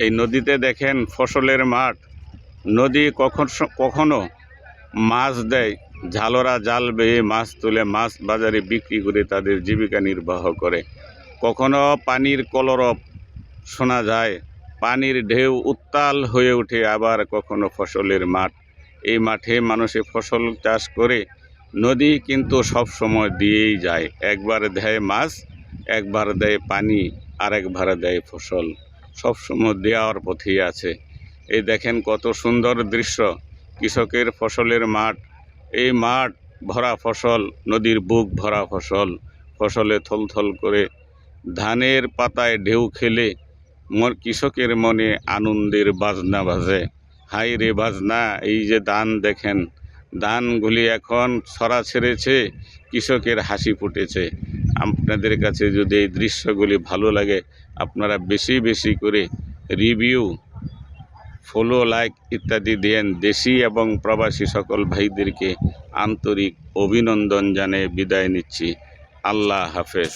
এই নদীতে দেখেন ফসলের মাঠ। নদী কখন কখনো মাছ দেয়, ঝালরা জাল বেয়ে মাছ তুলে মাছ বাজারে বিক্রি করে তাদের জীবিকা নির্বাহ করে। কখনো পানির কলরব শোনা যায়, পানির ঢেউ উত্তাল হয়ে ওঠে, আবার কখনো ফসলের মাঠ। এই মাঠে মানুষে ফসল চাষ করে, নদী কিন্তু সব সময় দিয়েই যায়। একবার দেয় মাছ, একবার দেয় পানি, আরেকবার দেয় ফসল। সব সময় দেওয়ার পথেই আছে। এই দেখেন কত সুন্দর দৃশ্য। কৃষকের ফসলের মাঠ। এই মাঠ ভরা ফসল, নদীর বুক ভরা ফসল। ফসলে থলথল করে ধানের পাতায় ঢেউ খেলে মোর কৃষকের মনে আনন্দের বাজনা বাজে। হাই রে বাজনা, এই যে দান দেখেন। দানগুলি এখন ছড়া ছেড়েছে, কৃষকের হাসি ফুটেছে। আপনাদের কাছে যদি এই দৃশ্যগুলি ভালো লাগে, আপনারা বেশি বেশি করে রিভিউ, ফলো, লাইক ইত্যাদি দেন দেশি এবং প্রবাসী সকল ভাইদেরকে আন্তরিক অভিনন্দন জানিয়ে বিদায় নিচ্ছি। আল্লাহ হাফেজ।